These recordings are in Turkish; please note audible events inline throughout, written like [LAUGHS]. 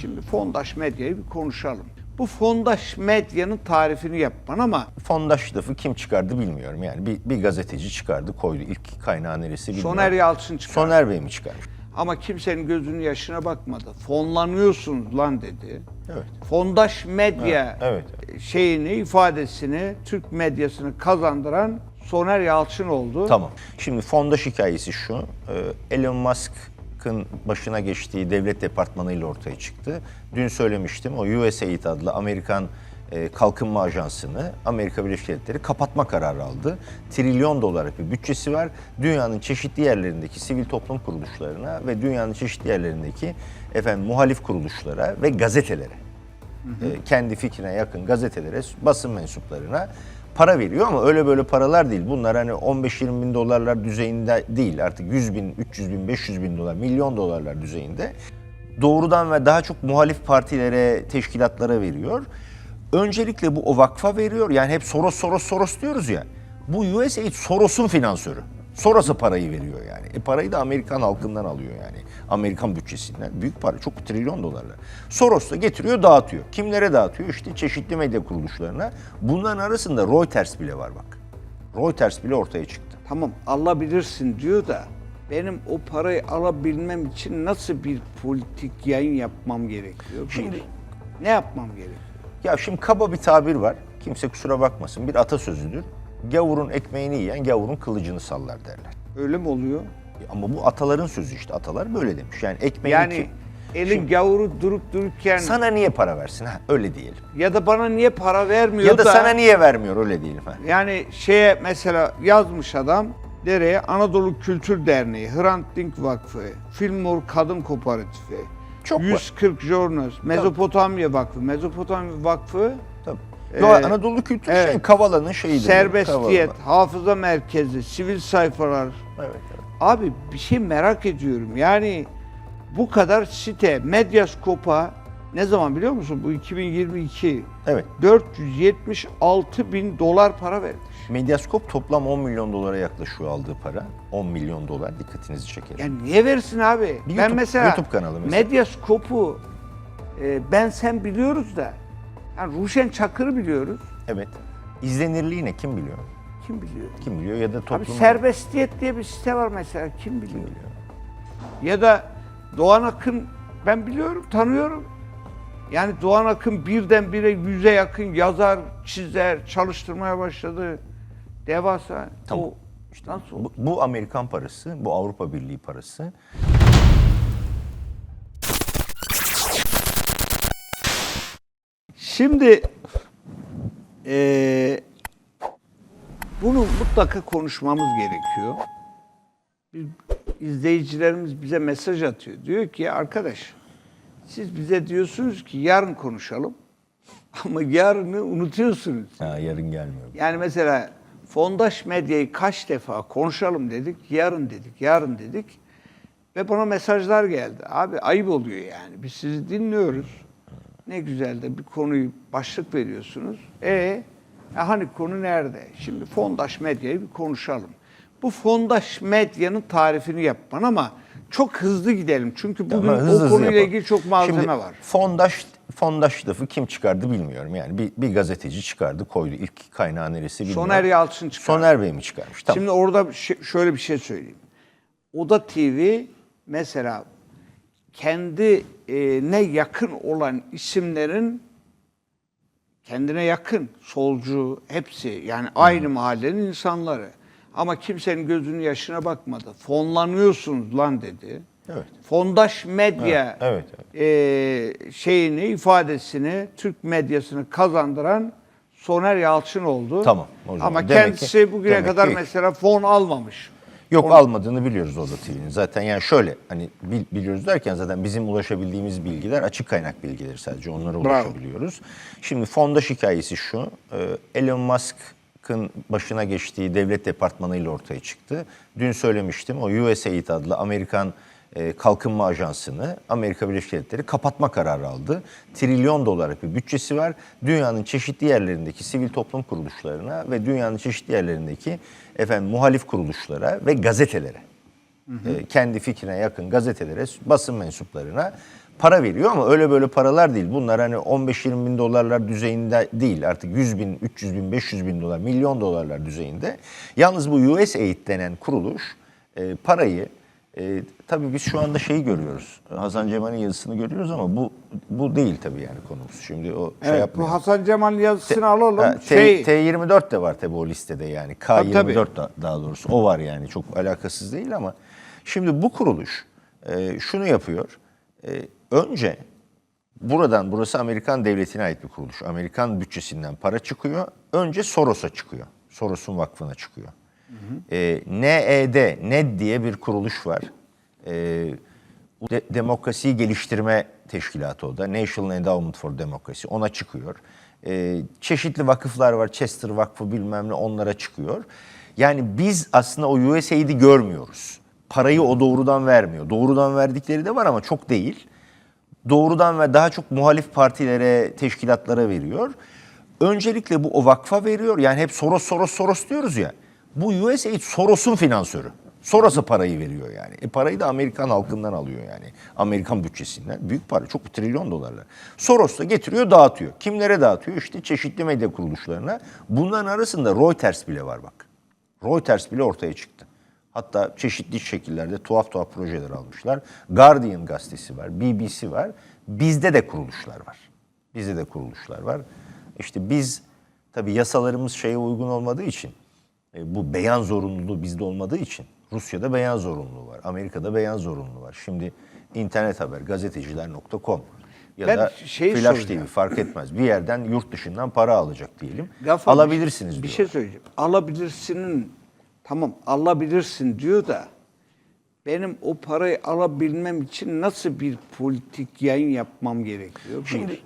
Şimdi fondaş medyayı bir konuşalım. Bu fondaş medyanın tarifini yap bana ama Fondaş lafı kim çıkardı bilmiyorum. Yani bir, bir gazeteci çıkardı koydu. İlk kaynağı neresi bilmiyorum. Soner Yalçın çıkar. Soner Bey mi çıkarmış? Ama kimsenin gözünün yaşına bakmadı. Fonlanıyorsunuz lan dedi. Evet. Fondaş medya Evet, şeyini, ifadesini, Türk medyasını kazandıran Soner Yalçın oldu. Tamam. Şimdi fondaş hikayesi şu. e, Elon Musk'ın başına geçtiği devlet departmanıyla ortaya çıktı. Dün söylemiştim o USAID adlı Amerikan e, kalkınma ajansını Amerika Birleşik Devletleri kapatma kararı aldı. Trilyon dolarlık bir bütçesi var. Dünyanın çeşitli yerlerindeki sivil toplum kuruluşlarına ve dünyanın çeşitli yerlerindeki efendim muhalif kuruluşlara ve gazetelere e, kendi fikrine yakın gazetelere, basın mensuplarına para veriyor ama öyle böyle paralar değil. Bunlar hani 15-20 bin dolarlar düzeyinde değil. Artık 100 bin, 300 bin, 500 bin dolar, milyon dolarlar düzeyinde. Doğrudan ve daha çok muhalif partilere, teşkilatlara veriyor. Öncelikle bu o vakfa veriyor. Yani hep Soros, Soros, Soros diyoruz ya. Bu USAID Soros'un finansörü. Soros'a parayı veriyor yani. E parayı da Amerikan halkından alıyor yani. Amerikan bütçesinden. Büyük para, çok trilyon dolarlar. Soros da getiriyor, dağıtıyor. Kimlere dağıtıyor? İşte çeşitli medya kuruluşlarına. Bunların arasında Reuters bile var bak. Reuters bile ortaya çıktı. Tamam alabilirsin diyor da benim o parayı alabilmem için nasıl bir politik yayın yapmam gerekiyor? Şimdi- ne yapmam gerekiyor? Ya şimdi kaba bir tabir var. Kimse kusura bakmasın. Bir atasözüdür. Gavurun ekmeğini yiyen gavurun kılıcını sallar derler. Öyle mi oluyor? Ama bu ataların sözü işte. Atalar böyle demiş. Yani ekmeğini Yani ki- elin Şimdi- gavuru durup dururken sana niye para versin ha? Öyle diyelim. ya da bana niye para vermiyor Ya da da sana niye vermiyor öyle diyelim ha. yani şeye mesela yazmış adam nereye? Anadolu Kültür Derneği, Hrant Dink Vakfı, Filmor Kadın Kooperatifi, Çok var. 140 Journals, Mezopotamya Vakfı, Mezopotamya Vakfı Tabii. Yo, Anadolu kültürü evet. şey, Kavala'nın şeyidir. Serbestiyet, Kavala. hafıza merkezi, sivil sayfalar. Evet, evet. Abi bir şey merak ediyorum. Yani bu kadar site, Medyaskop'a ne zaman biliyor musun? Bu 2022. Evet. 476 bin dolar para vermiş. Medyaskop toplam 10 milyon dolara yaklaşıyor aldığı para. 10 milyon dolar dikkatinizi çeker. Yani niye versin abi? Bir ben YouTube- mesela YouTube kanalı mesela. Medyaskop'u e, ben sen biliyoruz da yani Ruşen Çakır'ı biliyoruz. Evet. İzlenirliği ne kim biliyor? Kim biliyor? Kim biliyor ya da Abi toplum Serbestiyet diye bir site var mesela. Kim biliyor? kim biliyor? Ya da Doğan Akın ben biliyorum, tanıyorum. Yani Doğan Akın birdenbire yüze yakın yazar, çizer, çalıştırmaya başladı. Devasa. Tamam. O nasıl oldu? Bu, bu Amerikan parası, bu Avrupa Birliği parası. Şimdi eee, bunu mutlaka konuşmamız gerekiyor. İzleyicilerimiz bize mesaj atıyor. Diyor ki arkadaş siz bize diyorsunuz ki yarın konuşalım [LAUGHS] ama yarını unutuyorsunuz. Ha, yarın gelmiyor. Yani mesela fondaş medyayı kaç defa konuşalım dedik, yarın dedik, yarın dedik. Ve bana mesajlar geldi. Abi ayıp oluyor yani. Biz sizi dinliyoruz. Ne güzel de bir konuyu başlık veriyorsunuz. E, e hani konu nerede? Şimdi fondaş medyayı bir konuşalım. Bu fondaş medyanın tarifini yap bana ama çok hızlı gidelim. Çünkü bugün Ama hızlı o hızlı konuyla yapalım. ilgili çok malzeme Şimdi, var. Fondaş, fondaş lafı kim çıkardı bilmiyorum. Yani bir, bir gazeteci çıkardı koydu. İlk kaynağı neresi bilmiyorum. Soner Yalçın çıkardı. Soner Bey mi çıkarmış? Tamam. Şimdi orada şöyle bir şey söyleyeyim. Oda TV mesela kendi e, ne yakın olan isimlerin kendine yakın solcu hepsi yani aynı mahallenin insanları. Ama kimsenin gözünün yaşına bakmadı. Fonlanıyorsunuz lan dedi. Evet. Fondaş medya Evet, e, şeyini ifadesini Türk medyasını kazandıran Soner Yalçın oldu. Tamam, Ama demek kendisi ki- bugüne kadar ki- mesela fon almamış. Yok Onu- almadığını biliyoruz Oda TV'nin. Zaten yani şöyle hani bil- biliyoruz derken zaten bizim ulaşabildiğimiz bilgiler açık kaynak bilgileri sadece onlara ulaşabiliyoruz. Şimdi fondaş hikayesi şu. e, Elon Musk'ın başına geçtiği devlet departmanıyla ortaya çıktı. Dün söylemiştim o USAID adlı Amerikan kalkınma ajansını Amerika Birleşik Devletleri kapatma kararı aldı. Trilyon dolarlık bir bütçesi var. Dünyanın çeşitli yerlerindeki sivil toplum kuruluşlarına ve dünyanın çeşitli yerlerindeki efendim muhalif kuruluşlara ve gazetelere e, kendi fikrine yakın gazetelere, basın mensuplarına para veriyor ama öyle böyle paralar değil. Bunlar hani 15-20 bin dolarlar düzeyinde değil. Artık 100 bin, 300 bin, 500 bin dolar, milyon dolarlar düzeyinde. Yalnız bu USAID denen kuruluş e, parayı e, tabii biz şu anda şeyi görüyoruz. Hasan Cemal'in yazısını görüyoruz ama bu bu değil tabii yani konumuz. Şimdi o şey Evet, yapmıyor. bu Hasan Cemal yazısını alalım. Ha, T, şey, T24 de var tabii o listede yani. K24 Tabii, tabii. da- daha doğrusu o var yani çok alakasız değil ama şimdi bu kuruluş e, şunu yapıyor. E, önce buradan burası Amerikan devletine ait bir kuruluş. Amerikan bütçesinden para çıkıyor. Önce Soros'a çıkıyor. Soros'un vakfına çıkıyor. E, NED, NED diye bir kuruluş var. E, de- demokrasiyi geliştirme teşkilatı o da. National Endowment for Democracy. Ona çıkıyor. E, çeşitli vakıflar var. Chester Vakfı bilmem ne onlara çıkıyor. Yani biz aslında o USAID'i görmüyoruz. Parayı o doğrudan vermiyor. Doğrudan verdikleri de var ama çok değil doğrudan ve daha çok muhalif partilere, teşkilatlara veriyor. Öncelikle bu o vakfa veriyor. Yani hep Soros, Soros, Soros diyoruz ya. Bu USAID Soros'un finansörü. Soros'a parayı veriyor yani. E parayı da Amerikan halkından alıyor yani. Amerikan bütçesinden. Büyük para. Çok trilyon dolarlar. Soros da getiriyor dağıtıyor. Kimlere dağıtıyor? İşte çeşitli medya kuruluşlarına. Bunların arasında Reuters bile var bak. Reuters bile ortaya çıktı. Hatta çeşitli şekillerde tuhaf tuhaf projeler almışlar. Guardian gazetesi var, BBC var. Bizde de kuruluşlar var. Bizde de kuruluşlar var. İşte biz tabii yasalarımız şeye uygun olmadığı için e, bu beyan zorunluluğu bizde olmadığı için Rusya'da beyan zorunluluğu var. Amerika'da beyan zorunluluğu var. Şimdi internet haber gazeteciler.com ya Ben da şeyi Flash soracağım. TV fark etmez. Bir yerden yurt dışından para alacak diyelim. Gafar, Alabilirsiniz bir, diyor. bir şey söyleyeceğim. Alabilirsinin tamam alabilirsin diyor da benim o parayı alabilmem için nasıl bir politik yayın yapmam gerekiyor? Bir. Şimdi-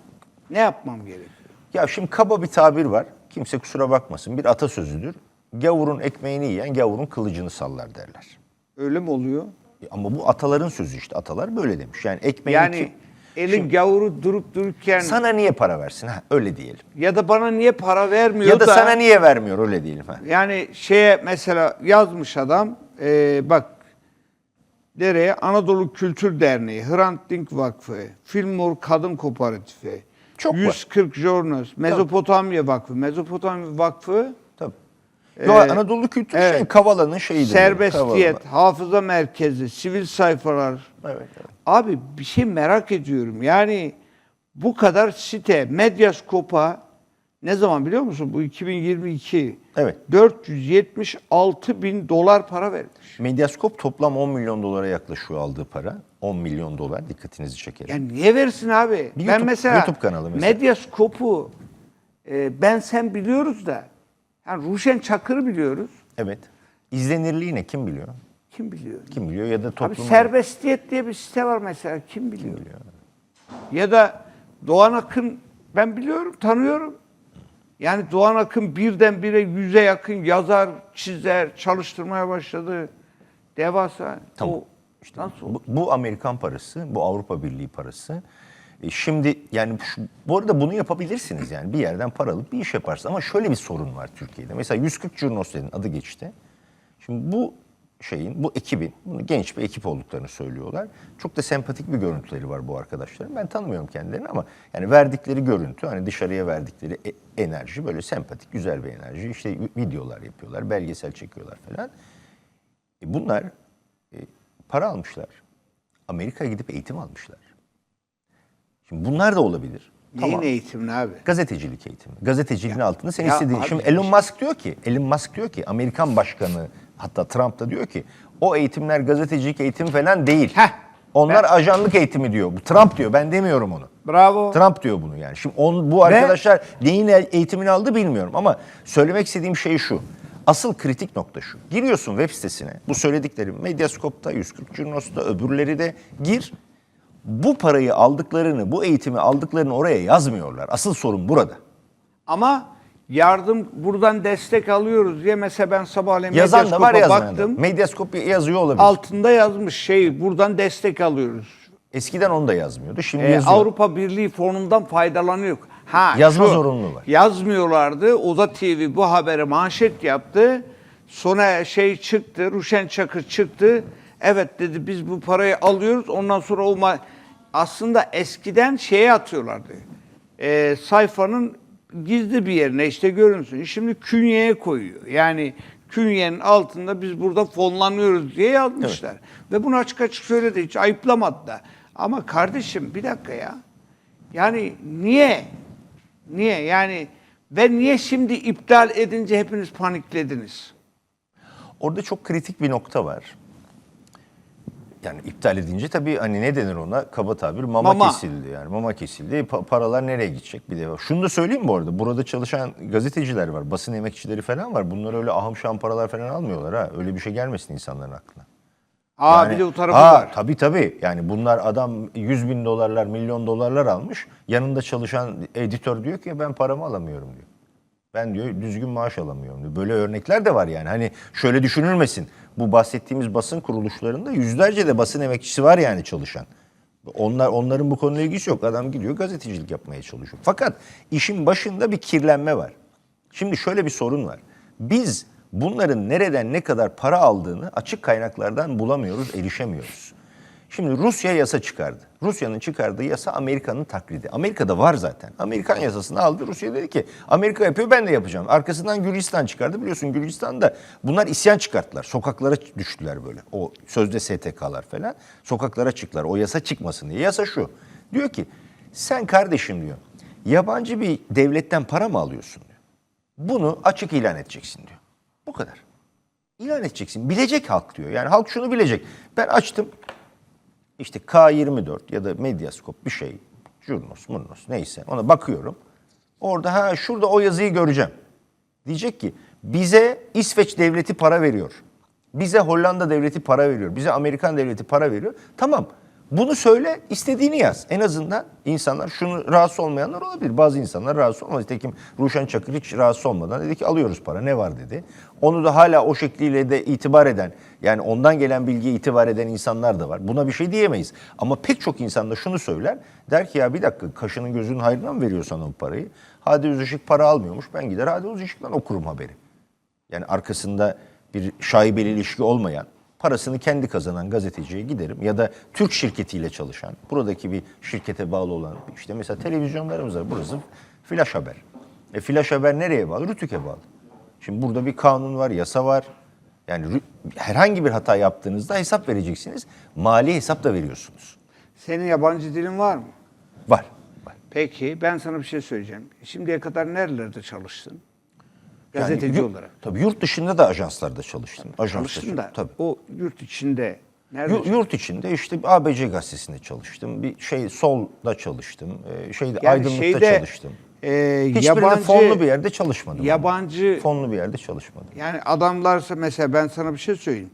ne yapmam gerekiyor? Ya şimdi kaba bir tabir var. Kimse kusura bakmasın. Bir atasözüdür. Gavurun ekmeğini yiyen gavurun kılıcını sallar derler. Öyle mi oluyor? E Ama bu ataların sözü işte. Atalar böyle demiş. Yani ekmeğini Yani elin gavuru durup dururken sana niye para versin? Ha, öyle diyelim. ya da bana niye para vermiyor Ya da sana niye vermiyor öyle diyelim. Ha. Yani şeye mesela yazmış adam e, bak nereye Anadolu Kültür Derneği, Hrant Dink Vakfı, Filmor Kadın Kooperatifi, Çok var. 140 Journals, Mezopotamya Vakfı, Mezopotamya Vakfı Tabii. Ee, Yo, Anadolu kültür şey, evet. Kavala'nın şeyidir. Serbestiyet, Kavala. Hafıza Merkezi, Sivil Sayfalar. Evet, evet. Abi bir şey merak ediyorum. Yani bu kadar site, Medyaskop'a ne zaman biliyor musun? Bu 2022. Evet. 476 bin dolar para vermiş. Medyaskop toplam 10 milyon dolara yaklaşıyor aldığı para. 10 milyon dolar dikkatinizi çekerim. Yani niye versin abi? Bir ben YouTube- mesela, YouTube kanalı mesela. Medyaskop'u e, ben sen biliyoruz da yani Ruşen Çakır'ı biliyoruz. Evet. İzlenirliği ne kim biliyor? Kim biliyor? Kim biliyor ya da Abi toplum Serbestiyet diye bir site var mesela. Kim biliyor? Ya da Doğan Akın ben biliyorum, tanıyorum. Yani Doğan Akın birdenbire yüze yakın yazar, çizer, çalıştırmaya başladı. Devasa. Tamam. O nasıl oldu? Bu, bu Amerikan parası, bu Avrupa Birliği parası. E şimdi yani şu, bu arada bunu yapabilirsiniz yani bir yerden para alıp bir iş yaparsınız. Ama şöyle bir sorun var Türkiye'de. Mesela 140 Curnos dedin adı geçti. Şimdi bu şeyin, bu ekibin, bunu genç bir ekip olduklarını söylüyorlar. Çok da sempatik bir görüntüleri var bu arkadaşların. Ben tanımıyorum kendilerini ama yani verdikleri görüntü, hani dışarıya verdikleri e- enerji böyle sempatik, güzel bir enerji. İşte videolar yapıyorlar, belgesel çekiyorlar falan. E bunlar e, para almışlar. Amerika'ya gidip eğitim almışlar. Şimdi bunlar da olabilir. Neyin Tamam. eğitimini abi? Gazetecilik eğitimi. Gazeteciliğin altında sen ya istediğin. abi Şimdi Elon şey- Musk diyor ki, Elon Musk diyor ki Amerikan başkanı hatta Trump da diyor ki o eğitimler gazetecilik eğitimi falan değil. Heh. Onlar ajanlık eğitimi diyor. Bu Trump diyor. Ben demiyorum onu. Bravo. Trump diyor bunu yani. Şimdi on, bu arkadaşlar neyin eğitimini aldı bilmiyorum ama söylemek istediğim şey şu. Asıl kritik nokta şu. Giriyorsun web sitesine. Bu söylediklerim Medyascope'da, 140 Curnos'ta, öbürleri de gir. Bu parayı aldıklarını, bu eğitimi aldıklarını oraya yazmıyorlar. Asıl sorun burada. Ama yardım buradan destek alıyoruz diye mesela ben sabahleyin Yazan da var Medyascope'a yazmayan da. baktım. Medyascope yazıyor olabilir. Altında yazmış şey buradan destek alıyoruz. Eskiden onu da yazmıyordu. Şimdi Ee, yazıyor. Avrupa Birliği fonundan faydalanıyor. Ha, Yazma zorunluluğu var. Yazmıyorlardı. Oda TV bu habere manşet yaptı. Sonra şey çıktı, Ruşen Çakır çıktı. Evet dedi biz bu parayı alıyoruz. Ondan sonra o ma- aslında eskiden şeye atıyorlardı. Ee, sayfanın gizli bir yerine işte görünsün. Şimdi künyeye koyuyor. Yani künyenin altında biz burada fonlanıyoruz diye yazmışlar. Ve bunu açık açık söyledi. Hiç ayıplamadı da. Ama kardeşim bir dakika ya. Yani niye? Niye? Yani ve niye şimdi iptal edince hepiniz paniklediniz? Orada çok kritik bir nokta var. Yani iptal edince tabii hani ne denir ona? Kaba tabir mama, Mama. kesildi yani. Mama kesildi. Pa- paralar nereye gidecek bir de. Şunu da söyleyeyim bu arada. Burada çalışan gazeteciler var, basın emekçileri falan var. Bunlar öyle ahım şahım paralar falan almıyorlar ha. Öyle bir şey gelmesin insanların aklına. Aa bir de o tarafı Ha, var. Tabii tabii. Yani bunlar adam 100 bin dolarlar, milyon dolarlar almış. Yanında çalışan editör diyor ki ben paramı alamıyorum diyor. Ben diyor düzgün maaş alamıyorum diyor. Böyle örnekler de var yani. Hani şöyle düşünülmesin. Bu bahsettiğimiz basın kuruluşlarında yüzlerce de basın emekçisi var yani çalışan. Onlar onların bu konuyla ilgisi yok. Adam gidiyor gazetecilik yapmaya çalışıyor. Fakat işin başında bir kirlenme var. Şimdi şöyle bir sorun var. Biz bunların nereden ne kadar para aldığını açık kaynaklardan bulamıyoruz, erişemiyoruz. Şimdi Rusya yasa çıkardı. Rusya'nın çıkardığı yasa Amerika'nın taklidi. Amerika'da var zaten. Amerikan yasasını aldı. Rusya dedi ki Amerika yapıyor ben de yapacağım. Arkasından Gürcistan çıkardı. Biliyorsun Gürcistan'da bunlar isyan çıkarttılar. Sokaklara düştüler böyle. O sözde STK'lar falan. Sokaklara çıktılar. O yasa çıkmasın diye. Yasa şu. Diyor ki sen kardeşim diyor. Yabancı bir devletten para mı alıyorsun diyor. Bunu açık ilan edeceksin diyor. Bu kadar. İlan edeceksin. Bilecek halk diyor. Yani halk şunu bilecek. Ben açtım işte K24 ya da Medyaskop bir şey, Jurnos, Murnos neyse ona bakıyorum. Orada ha şurada o yazıyı göreceğim. Diyecek ki bize İsveç devleti para veriyor. Bize Hollanda devleti para veriyor. Bize Amerikan devleti para veriyor. Tamam. Bunu söyle, istediğini yaz. En azından insanlar şunu rahatsız olmayanlar olabilir. Bazı insanlar rahatsız olmaz. Nitekim Ruşen Çakır hiç rahatsız olmadan dedi ki alıyoruz para ne var dedi. Onu da hala o şekliyle de itibar eden yani ondan gelen bilgiye itibar eden insanlar da var. Buna bir şey diyemeyiz. Ama pek çok insan da şunu söyler. Der ki ya bir dakika kaşının gözünün hayrına mı veriyor sana bu parayı? Hadi Özışık para almıyormuş. Ben gider Hadi Özışık'tan okurum haberi. Yani arkasında bir şaibeli ilişki olmayan, parasını kendi kazanan gazeteciye giderim ya da Türk şirketiyle çalışan, buradaki bir şirkete bağlı olan işte mesela televizyonlarımız var. Burası Flash Haber. E Flash Haber nereye bağlı? Rütük'e bağlı. Şimdi burada bir kanun var, yasa var. Yani herhangi bir hata yaptığınızda hesap vereceksiniz. Mali hesap da veriyorsunuz. Senin yabancı dilin var mı? Var. var. Peki ben sana bir şey söyleyeceğim. Şimdiye kadar nerelerde çalıştın? Yani Gazeteci yurt- olarak. Tabii yurt dışında da ajanslarda çalıştım. Ajansta Çalıştın da Tabii. o yurt içinde nerede? Yurt, yurt içinde işte ABC gazetesinde çalıştım. Bir şey solda çalıştım. Ee, şeyde Yani aydınlıkta şeyde, çalıştım. e, Hiçbirinde yabancı, fonlu bir yerde çalışmadım. Yabancı Fonlu bir yerde çalışmadım. yani adamlarsa mesela ben sana bir şey söyleyeyim.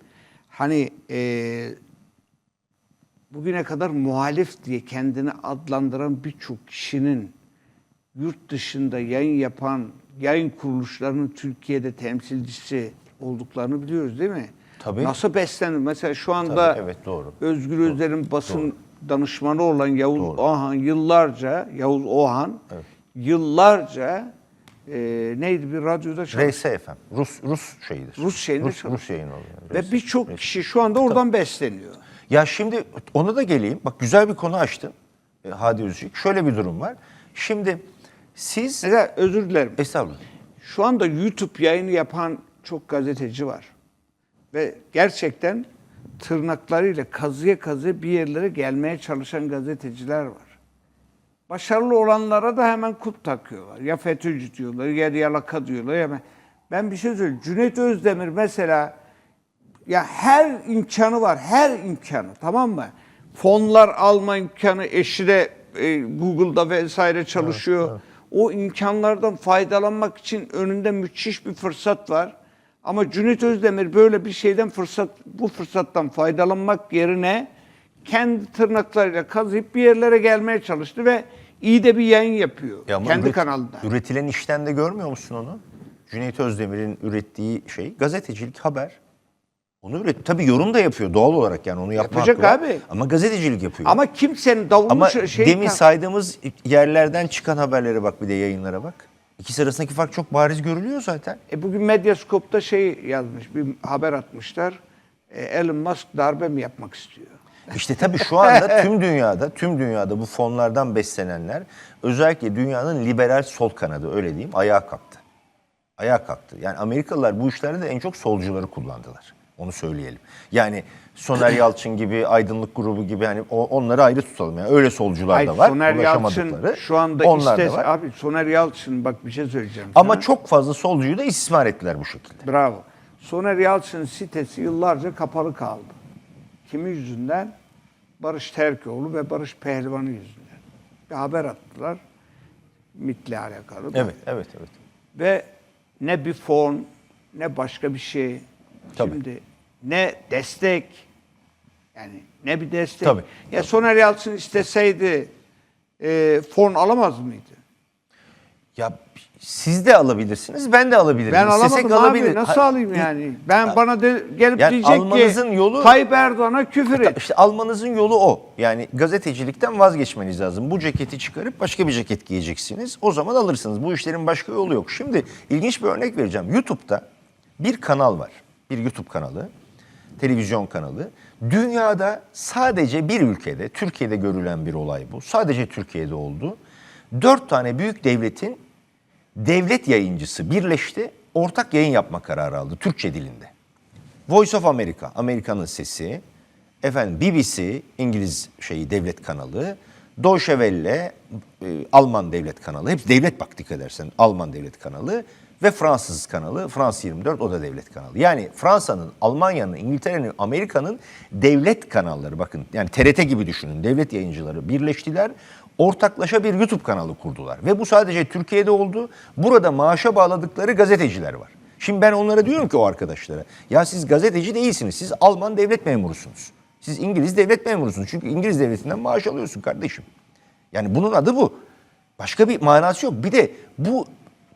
Hani e, bugüne kadar muhalif diye kendini adlandıran birçok kişinin yurt dışında yayın yapan yayın kuruluşlarının Türkiye'de temsilcisi olduklarını biliyoruz değil mi? Tabii. Nasıl beslenir? Mesela şu anda Tabii, evet, doğru. Özgür Özler'in basın danışmanı olan Yavuz Doğru. Ohan yıllarca, Yavuz Ohan yıllarca e, neydi bir radyoda çalıştı. RSFM. Rus Rus şeyidir. Rus şeyinde Rus. Rus yayın oluyor. Ve birçok kişi şu anda oradan besleniyor. Ya şimdi ona da geleyim. Bak güzel bir konu açtın. E, Hadi Özçük. Şöyle bir durum var. Şimdi siz... Mesela özür dilerim. Estağfurullah. Şu anda YouTube yayını yapan çok gazeteci var. Ve gerçekten tırnaklarıyla kazıya kazıya bir yerlere gelmeye çalışan gazeteciler var. Başarılı olanlara da hemen kulp takıyorlar. Ya FETÖ'cü diyorlar, ya yalaka diyorlar. Ya ben, bir şey söyleyeyim. Cüneyt Özdemir mesela ya her imkanı var, her imkanı tamam mı? Fonlar alma imkanı, eşi de e, Google'da vesaire çalışıyor. O imkanlardan faydalanmak için önünde müthiş bir fırsat var. Ama Cüneyt Özdemir böyle bir şeyden fırsat, bu fırsattan faydalanmak yerine kendi tırnaklarıyla kazıyıp bir yerlere gelmeye çalıştı ve iyi de bir yayın yapıyor. Ya kendi üret- kanalında. Üretilen işten de görmüyor musun onu? Cüneyt Özdemir'in ürettiği şey gazetecilik haber. Onu üret. Tabii yorum da yapıyor doğal olarak yani onu yapma Yapacak abi. Ama gazetecilik yapıyor. Ama kimsenin davulunu Ama şey- şey demin saydığımız yerlerden çıkan haberlere bak bir de yayınlara bak. İkisi arasındaki fark çok bariz görülüyor zaten. E bugün Medyascope'da şey yazmış, bir haber atmışlar. E, Elon Musk darbe mi yapmak istiyor? İşte tabii şu anda tüm dünyada, tüm dünyada bu fonlardan beslenenler özellikle dünyanın liberal sol kanadı öyle diyeyim ayağa kalktı. Ayağa kalktı. Yani Amerikalılar bu işlerde de en çok solcuları kullandılar. Onu söyleyelim. Yani Soner Yalçın gibi, Aydınlık Grubu gibi hani onları ayrı tutalım. Yani öyle solcular Hayır, da var. Soner Yalçın şu anda Onlar da istese, var. abi Soner Yalçın bak bir şey söyleyeceğim Ama sana. çok fazla solcuyu da istismar ettiler bu şekilde. Bravo. Soner Yalçın sitesi yıllarca kapalı kaldı. Kimi yüzünden? Barış Terkoğlu ve Barış Pehlivan'ı yüzünden. Bir haber attılar. MIT'le alakalı. Evet, evet, evet. Ve ne bir fon, ne başka bir şey. Tabii. Şimdi ne destek, yani ne bir destek. Tabii, Ya Soner Yalçın isteseydi e, fon alamaz mıydı? Ya siz de alabilirsiniz, ben de alabilirim. Ben İstesek alamadım abi. alabilir- Nasıl Ha- alayım yani? Ben bana de, gelip Yani diyecek ki yolu- Tayyip Erdoğan'a küfür et. İşte almanızın yolu o. Yani gazetecilikten vazgeçmeniz lazım. Bu ceketi çıkarıp başka bir ceket giyeceksiniz. O zaman alırsınız. Bu işlerin başka yolu yok. Şimdi ilginç bir örnek vereceğim. YouTube'da bir kanal var. Bir YouTube kanalı. Televizyon kanalı. Dünyada sadece bir ülkede, Türkiye'de görülen bir olay bu. Sadece Türkiye'de oldu. Dört tane büyük devletin devlet yayıncısı birleşti. Ortak yayın yapma kararı aldı Türkçe dilinde. Voice of America, Amerika'nın sesi. Efendim BBC, İngiliz şeyi devlet kanalı. Deutsche Welle, e, Alman devlet kanalı. Hepsi devlet bak dikkat edersen. Alman devlet kanalı. Ve Fransız kanalı, France 24 o da devlet kanalı. Yani Fransa'nın, Almanya'nın, İngiltere'nin, Amerika'nın devlet kanalları bakın. Yani TRT gibi düşünün. Devlet yayıncıları birleştiler. Ortaklaşa bir YouTube kanalı kurdular. Ve bu sadece Türkiye'de oldu. Burada maaşa bağladıkları gazeteciler var. Şimdi ben onlara diyorum ki o arkadaşlara ya siz gazeteci değilsiniz. Siz Alman devlet memurusunuz. Siz İngiliz devlet memurusunuz. Çünkü İngiliz devletinden maaş alıyorsun kardeşim. Yani bunun adı bu. Başka bir manası yok. Bir de bu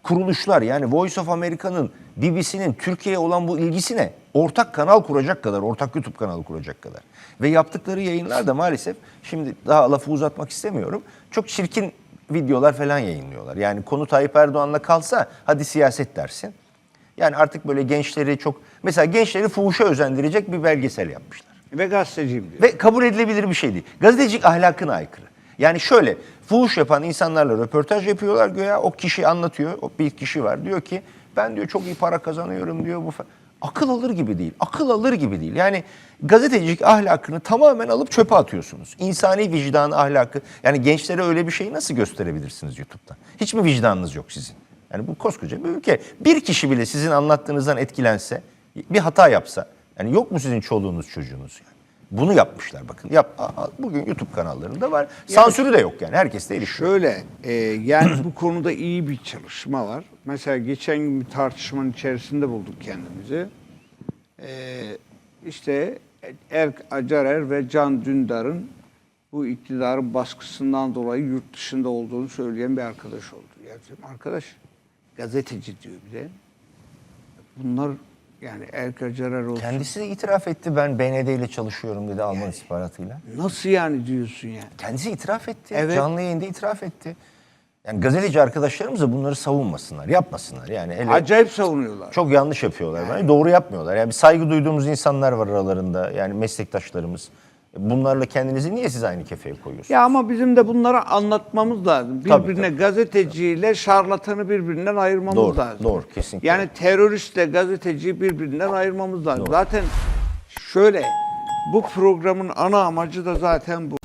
kuruluşlar yani Voice of America'nın, BBC'nin Türkiye'ye olan bu ilgisi ne? Ortak kanal kuracak kadar, ortak YouTube kanalı kuracak kadar. Ve yaptıkları yayınlar da maalesef, şimdi daha lafı uzatmak istemiyorum, çok çirkin videolar falan yayınlıyorlar. Yani konu Tayyip Erdoğan'la kalsa hadi siyaset dersin. Yani artık böyle gençleri çok, mesela gençleri fuhuşa özendirecek bir belgesel yapmışlar. Ve gazeteciyim diyor. Ve kabul edilebilir bir şey değil. Gazetecilik ahlakına aykırı. Yani şöyle fuhuş yapan insanlarla röportaj yapıyorlar göya o kişi anlatıyor. O bir kişi var diyor ki ben diyor çok iyi para kazanıyorum diyor bu Akıl alır gibi değil. Akıl alır gibi değil. Yani gazetecilik ahlakını tamamen alıp çöpe atıyorsunuz. İnsani vicdan ahlakı. Yani gençlere öyle bir şeyi nasıl gösterebilirsiniz YouTube'da? Hiç mi vicdanınız yok sizin? Yani bu koskoca bir ülke. Bir kişi bile sizin anlattığınızdan etkilense, bir hata yapsa. Yani yok mu sizin çoluğunuz çocuğunuz yani? Bunu yapmışlar bakın. Yap, bugün YouTube kanallarında var. Sansürü de yok yani. Herkes de erişiyor. Şöyle, e, yani bu konuda iyi bir çalışma var. Mesela geçen gün bir tartışmanın içerisinde bulduk kendimizi. E, işte Erk Acarer ve Can Dündar'ın bu iktidarın baskısından dolayı yurt dışında olduğunu söyleyen bir arkadaş oldu. Ya dedim, arkadaş gazeteci diyor bir de. Bunlar yani Erk Acarer olsun. Kendisi de itiraf etti. Ben BND ile çalışıyorum dedi Alman istihbaratıyla. Nasıl yani diyorsun yani? Kendisi itiraf etti. Evet. Canlı yayında itiraf etti. Yani gazeteci arkadaşlarımız da bunları savunmasınlar, yapmasınlar. Yani hele Acayip savunuyorlar. çok yanlış yapıyorlar. Yani doğru yapmıyorlar. Yani bir saygı duyduğumuz insanlar var aralarında. Yani meslektaşlarımız. Bunlarla kendinizi niye siz aynı kefeye koyuyorsunuz? Ya ama bizim de bunları anlatmamız lazım. Tabii, Birbirine tabii. gazeteciyle şarlatanı birbirinden ayırmamız Doğru, lazım. doğru, kesinlikle. Yani teröristle gazeteciyi birbirinden ayırmamız lazım. Zaten şöyle bu programın ana amacı da zaten bu.